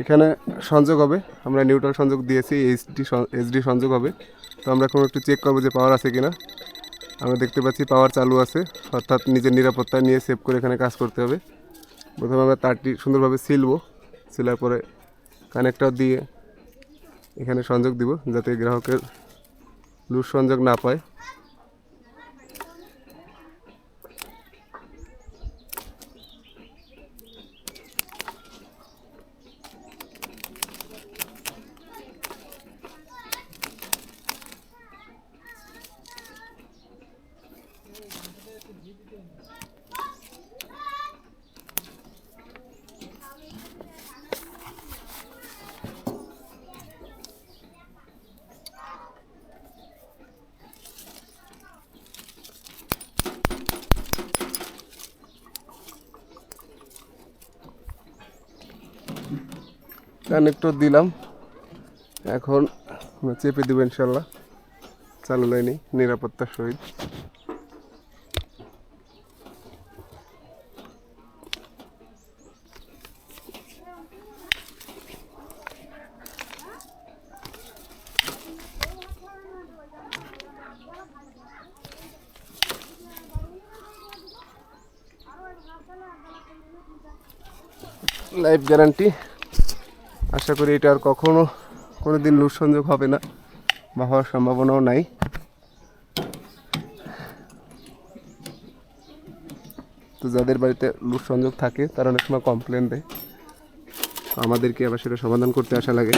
এখানে সংযোগ হবে। আমরা নিউট্রাল সংযোগ দিয়েছি এইচডি এইচডি সংযোগ হবে। তো আমরা এখন একটু চেক করব যে পাওয়ার আছে কিনা। আমরা দেখতে পাচ্ছি পাওয়ার চালু আছে, অর্থাৎ নিজের নিরাপত্তা নিয়ে সেভ করে এখানে কাজ করতে হবে। প্রথমে আমরা তারটি সুন্দরভাবে সিলবো, সিলার পরে কানেক্টর দিয়ে এখানে সংযোগ দিব, যাতে গ্রাহকের লুজ সংযোগ না পায়। কানেক্টর দিলাম। এখন চেপে দেবো ইনশাল্লাহ। চালু লাইনে নিরাপত্তার সহিত। Life guarantee. আশা করি এটা আর কখনও কোনো দিন লুট সংযোগ হবে না বা হওয়ার সম্ভাবনাও নাই। তো যাদের বাড়িতে লুট সংযোগ থাকে, তারা অনেক সময় কমপ্লেন দেয়। আমাদেরকে আবার সেটা সমাধান করতে আসা লাগে।